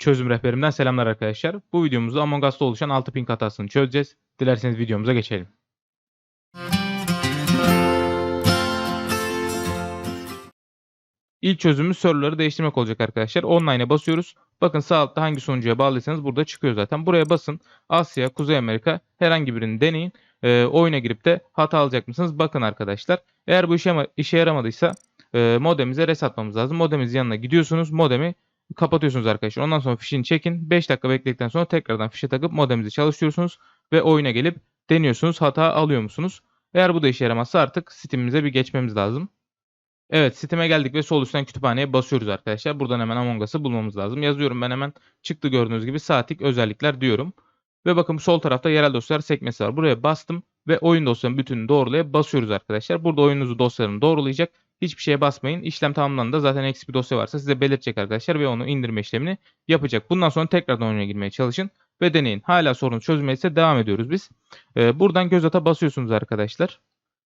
çözüm rehberimden selamlar arkadaşlar. Bu videomuzda Among Us'ta oluşan 6 ping hatasını çözeceğiz. Dilerseniz videomuza geçelim. İlk çözümümüz serverları değiştirmek olacak arkadaşlar. Online'e basıyoruz. Bakın sağ altta hangi sunucuya bağlıysanız burada çıkıyor zaten. Buraya basın. Asya, Kuzey Amerika herhangi birini deneyin. Ee, oyuna girip de hata alacak mısınız? Bakın arkadaşlar. Eğer bu işe, işe yaramadıysa e, modemize res atmamız lazım. Modemimizin yanına gidiyorsunuz. Modemi kapatıyorsunuz arkadaşlar. Ondan sonra fişini çekin. 5 dakika bekledikten sonra tekrardan fişe takıp modeminizi çalıştırıyorsunuz. Ve oyuna gelip deniyorsunuz. Hata alıyor musunuz? Eğer bu da işe yaramazsa artık Steam'imize bir geçmemiz lazım. Evet Steam'e geldik ve sol üstten kütüphaneye basıyoruz arkadaşlar. Buradan hemen Among Us'ı bulmamız lazım. Yazıyorum ben hemen çıktı gördüğünüz gibi statik özellikler diyorum. Ve bakın sol tarafta yerel dosyalar sekmesi var. Buraya bastım ve oyun dosyanın bütününü doğrulaya basıyoruz arkadaşlar. Burada oyununuzu dosyalarını doğrulayacak. Hiçbir şeye basmayın. İşlem tamamlandı. Zaten eksik bir dosya varsa size belirtecek arkadaşlar ve onu indirme işlemini yapacak. Bundan sonra tekrardan oyuna girmeye çalışın ve deneyin. Hala sorun çözülmediyse devam ediyoruz biz. Ee, buradan göz ata basıyorsunuz arkadaşlar.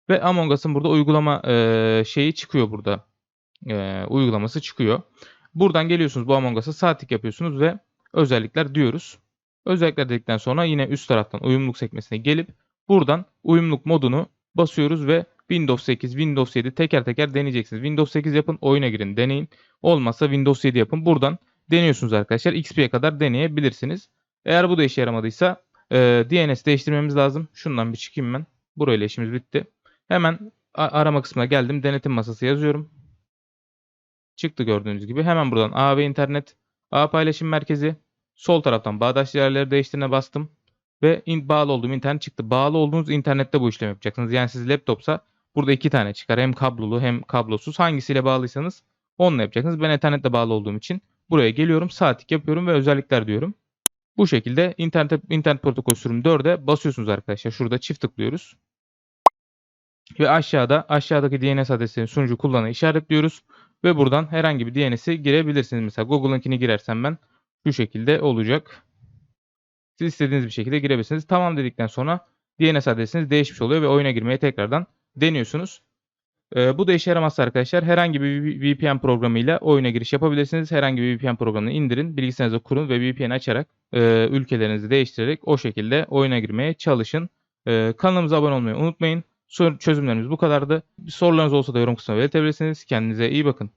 Ve Among Us'ın burada uygulama e, şeyi çıkıyor burada. E, uygulaması çıkıyor. Buradan geliyorsunuz bu Among Us'a sağ yapıyorsunuz ve özellikler diyoruz. Özellikler dedikten sonra yine üst taraftan uyumluluk sekmesine gelip buradan uyumluluk modunu basıyoruz ve Windows 8, Windows 7 teker teker deneyeceksiniz. Windows 8 yapın, oyuna girin, deneyin. Olmazsa Windows 7 yapın. Buradan deniyorsunuz arkadaşlar. XP'ye kadar deneyebilirsiniz. Eğer bu da işe yaramadıysa e, DNS değiştirmemiz lazım. Şundan bir çıkayım ben. Burayla işimiz bitti. Hemen arama kısmına geldim. Denetim masası yazıyorum. Çıktı gördüğünüz gibi. Hemen buradan A ve internet, A paylaşım merkezi. Sol taraftan bağdaş yerleri değiştirine bastım. Ve in, bağlı olduğum internet çıktı. Bağlı olduğunuz internette bu işlemi yapacaksınız. Yani siz laptopsa burada iki tane çıkar. Hem kablolu hem kablosuz. Hangisiyle bağlıysanız onunla yapacaksınız. Ben internetle bağlı olduğum için buraya geliyorum. Saatlik yapıyorum ve özellikler diyorum. Bu şekilde internet, internet protokol sürüm 4'e basıyorsunuz arkadaşlar. Şurada çift tıklıyoruz. Ve aşağıda aşağıdaki DNS adresini sunucu kullanı işaretliyoruz. Ve buradan herhangi bir DNS'i girebilirsiniz. Mesela Google'ınkini girersem ben şu şekilde olacak. Siz istediğiniz bir şekilde girebilirsiniz. Tamam dedikten sonra DNS adresiniz değişmiş oluyor ve oyuna girmeye tekrardan deniyorsunuz. Ee, bu da işe yaramazsa arkadaşlar herhangi bir VPN programıyla oyuna giriş yapabilirsiniz. Herhangi bir VPN programını indirin, bilgisayarınıza kurun ve VPN açarak e, ülkelerinizi değiştirerek o şekilde oyuna girmeye çalışın. E, kanalımıza abone olmayı unutmayın. Çözümlerimiz bu kadardı. Sorularınız olsa da yorum kısmına belirtebilirsiniz. Kendinize iyi bakın.